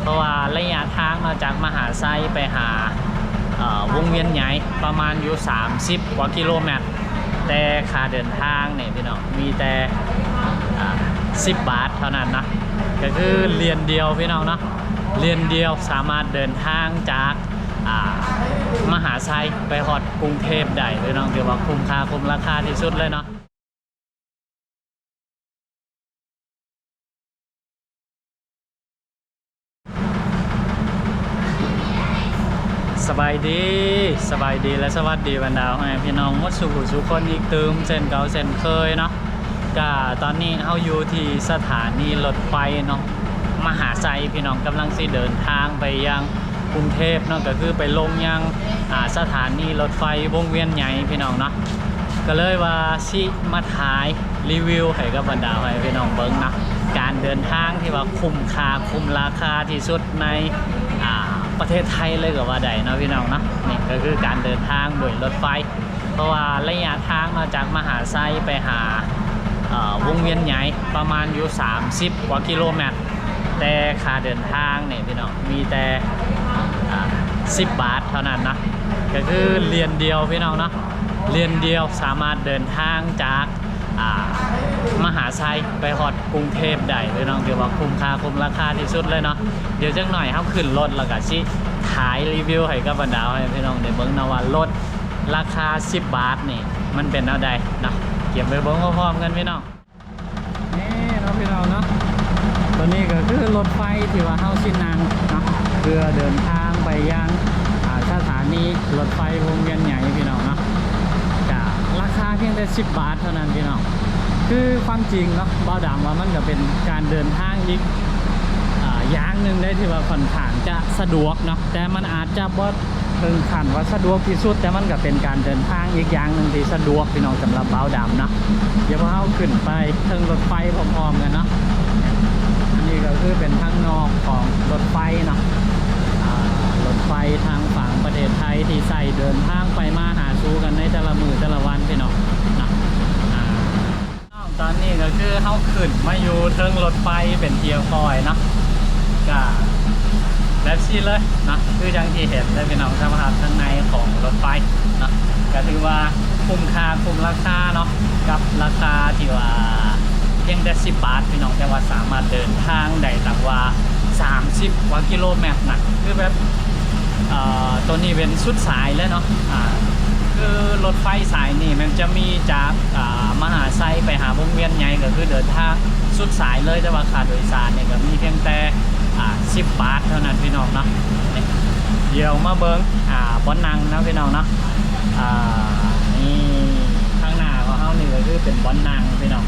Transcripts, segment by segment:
เพราะว่าระยะทางมาจากมหาไซไปหาวงเวียนใหญ่ประมาณอยู่ 30 กว่ากิโลเมตร แต่ค่าเดินทางเนี่ยพี่น้องมีแต่ 10 บาทเท่านั้นนะก็คือเรียนเดียวพี่น้องเนาะเรียนเดียวสามารถเดินทางจากมหาไซไปฮอดกรุงเทพได้พี่น้องถือว่าคุ้มค่าคุ้มราคาที่สุดเลยเนาะ สบายดีสบายดีและสวัสดีบรรดาพี่น้องวัดสุขุสุขคนอีกตืมเส้นเก่าเส้นเคยเนาะก็ตอนนี้เราอยู่ที่สถานีรถไฟเนาะมหาไซพี่น้องกำลังสิเดินทางไปยังกรุงเทพเนาะก็คือไปลงยังสถานีรถไฟวงเวียนใหญ่พี่น้องเนาะก็เลยว่าสิมาถ่ายรีวิวให้กับบรรดาพี่น้องเบิ่งเนาะการเดินทางที่ว่าคุ้มค่าคุ้มราคาที่สุดใน ประเทศไทยเลยก็ว่าได้เนาะพี่น้องเนาะนี่ก็คือการเดินทางโดยรถไฟ เพราะว่าระยะทางมาจากมหาไซไปหาวงเวียนใหญ่ประมาณอยู่ 30 กว่ากิโลเมตร แต่ค่าเดินทางเนี่ยพี่น้องมีแต่ 10 บาทเท่านั้นนะก็คือเรียนเดียวพี่น้องเนาะเรียนเดียวสามารถเดินทางจาก มหาไซไปฮอดกรุงเทพได้พี่น้องถือว่าคุ้มค่าคุ้มราคาที่สุดเลยเนาะเดี๋ยวจักหน่อยเขาขึ้นรถแล้วก็สิถ่ายรีวิวให้กับบรรดาให้พี่น้องได้เบิ่งนะว่ารถราคา 10 บาทนี่ มันเป็นเอาใดเนาะเก็บไปเบิ่งพร้อมๆกันพี่น้องนี่เนาะพี่น้องเนาะตัวนี้ก็คือรถไฟที่ว่าเฮาสินังเนาะเพื่อเดินทางไปยังสถานีรถไฟวงเวียนใหญ่พี่น้องเนาะจะราคาเพียงแต่ 10 บาทเท่านั้นพี่น้อง คือความจริงเนาะบาวดำว่ามันก็เป็นการเดินทางอีกอย่างหนึ่งได้ที่ว่าค่อนข้างจะสะดวกเนาะแต่มันอาจจะบ่ถึงขันว่าสะดวกที่สุดแต่มันก็เป็นการเดินทางอีกอย่างหนึ่งที่สะดวกพี่น้องสำหรับบาดำเนาะเดี๋ยวเราขึ้นไปเทิงรถไฟพร้อมๆกันเนาะอันนี้ก็คือเป็นทางนอกของรถไฟเนาะรถไฟทางฝั่งประเทศไทยที่ใส่เดินทางไปมาหาสู้กันในแต่ละมือแต่ละวันพี่น้อง ตอนนี้ก็คือเข้าขึ้นมาอยู่เทิงรถไฟเป็นเทียวคอยนะก็แบบนี้เลยนะคือจังที่เห็นได้พี่น้องสภาพข้างในของรถไฟนะก็ถือว่าคุ้มค่าคุ้มราคาเนาะกับราคาที่ว่าเพียงแต่10บาทพี่น้องแต่ว่าสามารถเดินทางได้ตั้งว่า 30กว่ากิโลเมตรนะคือแบบเอ่อตัวนี้เป็นสุดสายเลยเนาะคือรถไฟสายนี่มันจะมีจาก วียนใหญ่ก็คือเดินทางสุดสายเลยแต่ว่าค่าโดยสารเนี่ยก็มีเพียงแต่อ่า10บาทเท่านั้นพี่น้องเนาะเดี๋ยวมาเบิ้งอ่าบอนนังนะพี่น้องเนาะอ่านี่ข้างหน้าของเขานี่ก็คือเป็นบอนนังพี่น้อง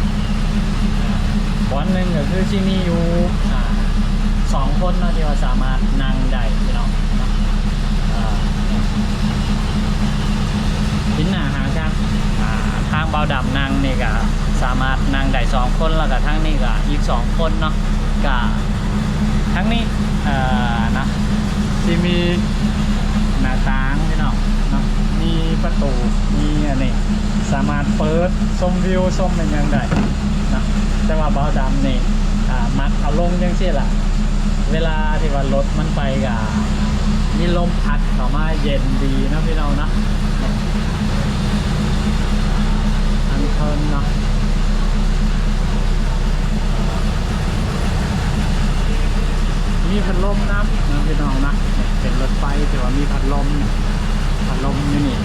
บอลหนึ่งก็คือที่มีอยู่อ่าสองคนเนาะที่ว่าสามารถนั่งได้พี่น้องเนาะอ่าทิ้นหน้าหางทางอ่าทางเบาดำนั่งนี่ก็สามารถนั่งได้สองคนแล้วก็ ทั้งนี้ก็อีกสองคนเนาะก็ทั้งนี้เอ่อนะที่มีหน้าต่างพี่น้องเนาะมีประตูมีอันนี้สามารถเปิดชมวิวชมเป็นยังไงนะแต่ว่าเบาดำนี่อ่ามักเอาลงยังเสิล่ะ เวลาที่ว่ารถมันไปกับมีลมพัดเข้ามาเย็นดีนะพี่น้องนะอันเทินเนาะ มีพัดลมนะนะพี่น้องนะเป็นรถไฟแต่ว่ามีพัดลมพัดลมนี่นี่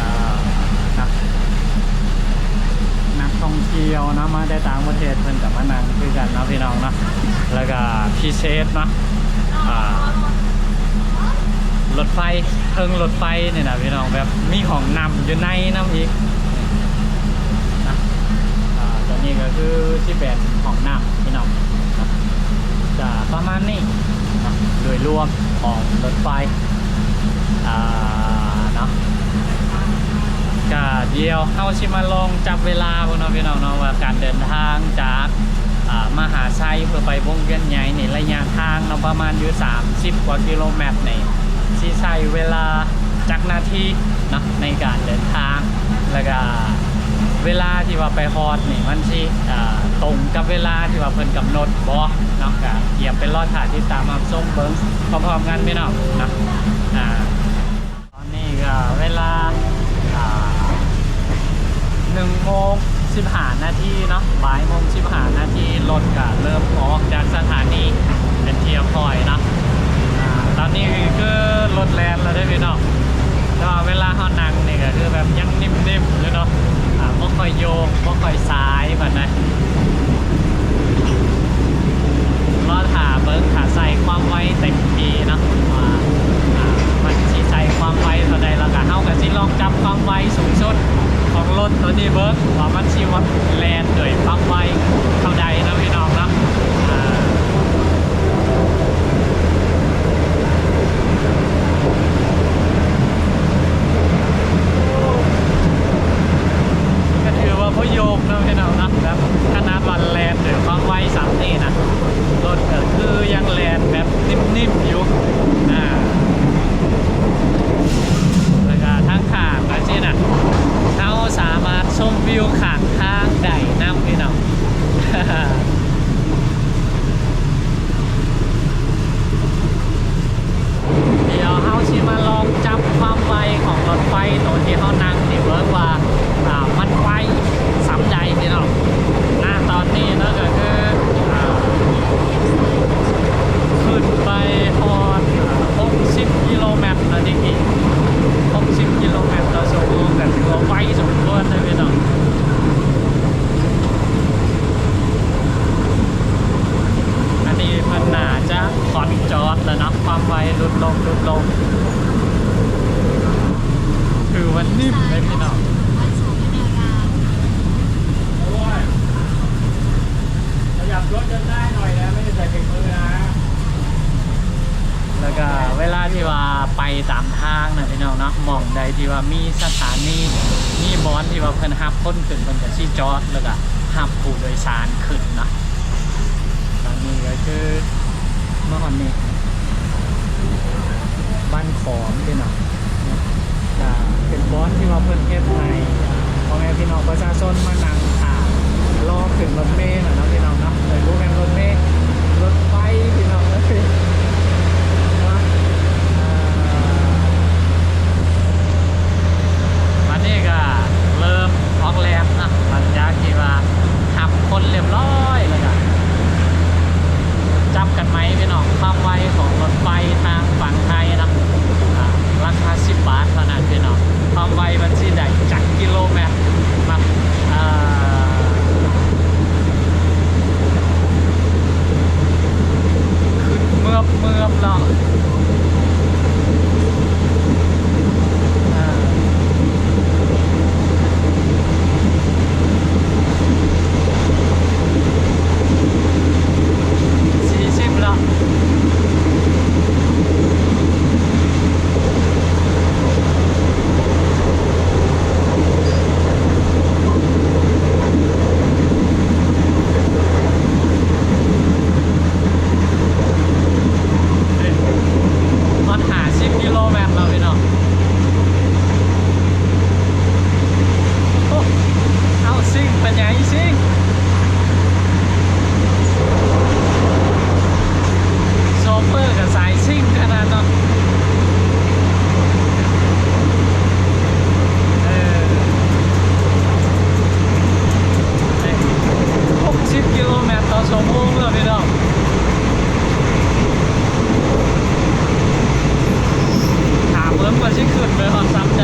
นะนักท่องเที่ยวนะมาได้ต่างประเทศเพิ่นกับมานั่งคือกันนะพี่น้องนะแล้วก็พิเศษนะรถไฟเทิงรถไฟเนี่ยนะพี่น้องแบบมีของนำอยู่ในน้ำอีกนะอ่าตัวนี้ก็คือที่เป็นของนำ จะประมาณนี้นะโดยรวมของรถไฟเนาะก็เดียวเข้าชิมาลองจับเวลาพวกน้องพี่น้องเนาะว่าการเดินทางจากมหาไซเพื่อไปวงเวียนใหญ่ในระยะทางเนาประมาณอยู่ 30 กว่ากิโลเมตรในซีใช้เวลาจักนาทีนะในการเดินทางแล้วก็ เวลาที่ว่าไปฮอดนี่มันสิอ่ตรงกับเวลาที่ว่าเพิ่นกำหนดบ่เนาะก็เหยียบเป็นรอดถ่ายที่ตามมาส้มเบิ้งพร้อมๆกันพี่น้องนะอ่าตอนนี้ก็เวลาอ่าหนึ่งโมงสิบห้านาทีเนาะบ่ายโมงสิบห้านาทีรถก็เริ่มออกจากสถานีเป็นเทียร์พอยเนาะอ่าตอนนี้คือรถแลนแล้วได้อพี่น้องก็เวลาเขานั่งนี่ก็คือแบบยังนิ่มๆเลยเนาะ อ่าบ่ค่อยโยกบ่ค่อยซ้ายแบบนั้นรอดหาเบิ้งขาใส่ความไวเต็มทีเนาะมาอ่ามันชี้ใส่ความไวเท่าใดเราก็เฮาก็สิลองจับความไวสูงสุดของรถตัวนี้เบิ้งว่ามันชีวัดแลนด้วยความไวเท่าใดนะพี่น้องเนาะอ่า ก็ถือว่าพ่อโยกนะพี่น้องนะแบบขนาดวันแลนหรือความไวสามนี่นะรถก็คือยังแลนแบบนิ่มๆอยู่อ่าแล้วก็ทางข้างก็สินะเขาสามารถชมวิวข้างทางได้น้ำพี่น้อง เดี๋ยวเฮาชิมาลองจับความไวของรถไฟตัวที่เฮานั่งนี่เวิร์กว่าอ่ามันไวสำใดพี่น้องหน้าตอนนี้เนอะก็คืออ่าขึ้นไปพอด60กิโลเมตรนะจริงๆ60กิโลเมตรต่อชั่วโมงแต่ถือว่าไวสมควรเลยพี่น้อง อันนี้มันน่าจะคอนจอดแล้วเนาะความไวลดลงลดลง คือมันนิ่มเลยพี่น้องขยับรถจนได้หน่อยนะไม่ได้ใส่เบรกมือนะ แล้วก็เวลาที่ว่าไปตามทางนะพี่น้องเนาะมองใดที่ว่ามีสถานีมีบอนที่ว่าเพิ่นฮับคนขึ้นเพิ่นก็สิจอดแล้วก็ฮับผู้โดยสารขึ้นนะตอนนี้ก็คือเมื่อวันนี้บ้านขอมพี่น้องอ่าเป็นบอสที่ว่าเพิ่นเฮ็ดให้พ่อแม่พี่น้องประชาชนมานั่งถ่ารอขึ้นรถเมล์น่ะเนาะพี่น้องเนาะเลยรู้แม่นรถเมล์รถไฟพี่น้องเอ้ยว่าอ่าวันนี้ก็เริ่มออกแรงนะหลังจากที่ว่าขับคนเรียบร้อยแล้วก็ จับกันไหมพี่น้องความไวของรถไฟทางฝั่งไทยนะอ่าราคา 10 บาทเท่านั้นพี่น้องความไวมันสิได้จากกิโลเมตรมาอ่าขึ้นเมือบเมือบเนาะอ่าสี่สิบแล้ว มันหาสิบกิโลเมตรแล้วพี่น้องโอ้เอาซิ่ง เป็นไงซิ่งโซเฟอร์กับสายซิ่งขนาดนั้นเออหกสิบกิโลเมตรต่อชั่วโมงแล้วพี่น้องถามเริ่มกว่าที่ขึ้นไปความซ้ำใจ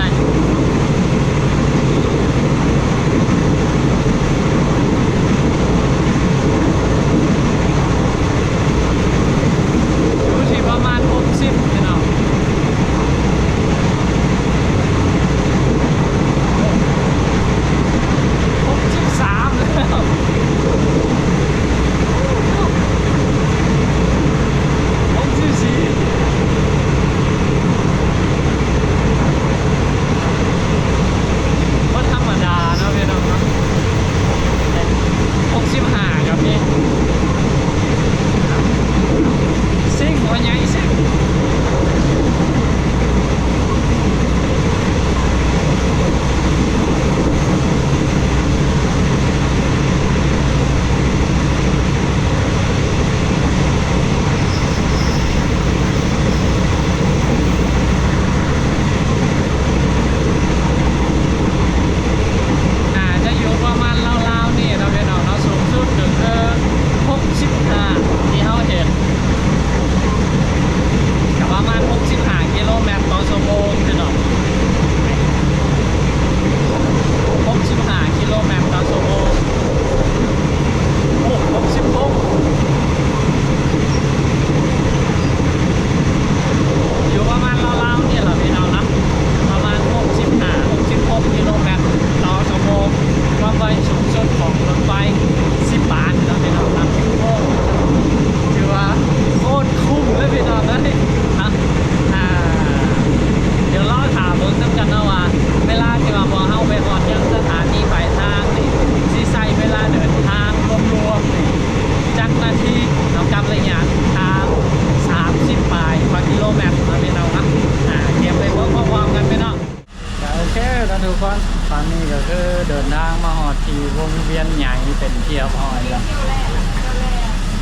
างมาหอดทีวงเวียนใหญ่เป็นเทียบหอยแล้ว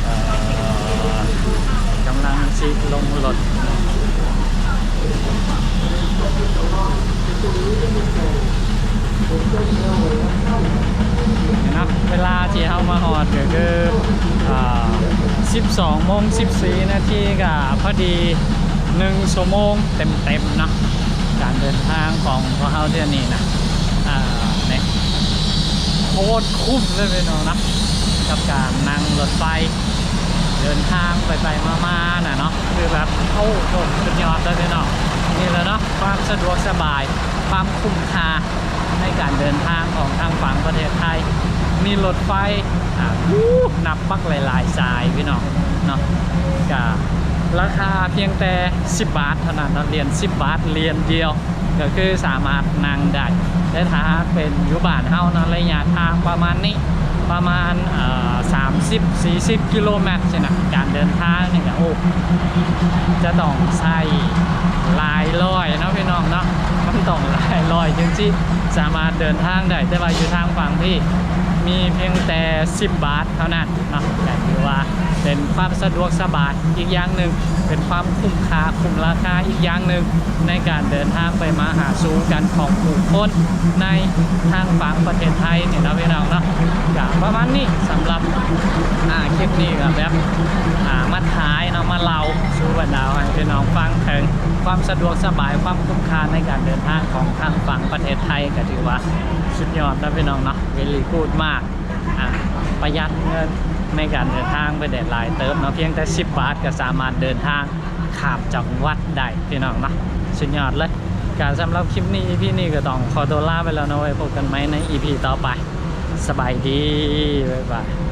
เอ่อกำลังซิลงรถนะเวลาที่เข้ามาหอดก็คือ 12โมง14 นาทีกับพอดี 1 ชั่วโมงเต็มๆเนาะการเดินทางของพวกเขาเที่ยนี้นะ คตรคุ้มเลยพี่น้องนะกับการนั่งรถไฟเดินทางไปไปมามาน่ะเนาะคือแบบเข้าโคตรสุดยอดเลยพี่น้องนี่แหละเนาะความสะดวกสบายความคุ้มค่าในการเดินทางของทางฝั่งประเทศไทย มีรถไฟอ่าวู้นับปักหลายๆสายพี่น้องเนาะกับราคาเพียงแต่ 10 บาทเท่านั้นเนาะเรียน 10 บาทเรียนเดียว ก็คือสามารถนั่งได้ แต่ถ้าเป็นอยุบานเฮานาะระยะทางประมาณนี้ประมาณสามสิบสี่สิบกิโลเมตรใช่ไหมการเดินทางนี่ก็โอ้จะต้องใช้ลายล้อยเนาะพี่น้องเนาะมันต้องลายล้อยจึงที่สามารถเดินทางได้แต่ว่าอยู่ทางฝั่งที่ มีเพียงแต่ 10 บาทเท่านั้นเนาะแต่ถือว่าเป็นความสะดวกสบายอีกอย่างหนึ่งเป็นความคุ้มค่าคุ้มราคาอีกอย่างหนึ่งในการเดินทางไปมาหาสู่กันของผู้คนในทางฝั่งประเทศไทยเนี่ยเนาะพี่น้องเนาะก็ประมาณนี้สำหรับอ่าคลิปนี้ก็แบบอ่ามาท้ายเนาะมาเล่าสู่บรรดาให้พี่น้องฟังถึงความสะดวกสบายความคุ้มค่าในการเดินทางของทางฝั่งประเทศไทยก็ถือว่า สุดยอดนะพี่น้องเนาะเวลีกูดมากอะประหยัดเงินในการเดินทางไปเด็ดลายเติมเนาะเพียงแต่ 10 บาทก็สามารถเดินทางข้ามจังหวัดได้พี่น้องเนาะสุดยอดเลยการสำหรับคลิปนี้ EP นี้ก็ต้องขอตัวลาไปแล้วนะไว้พบกันไหมใน EP ต่อไป สบายดีบ๊ายบาย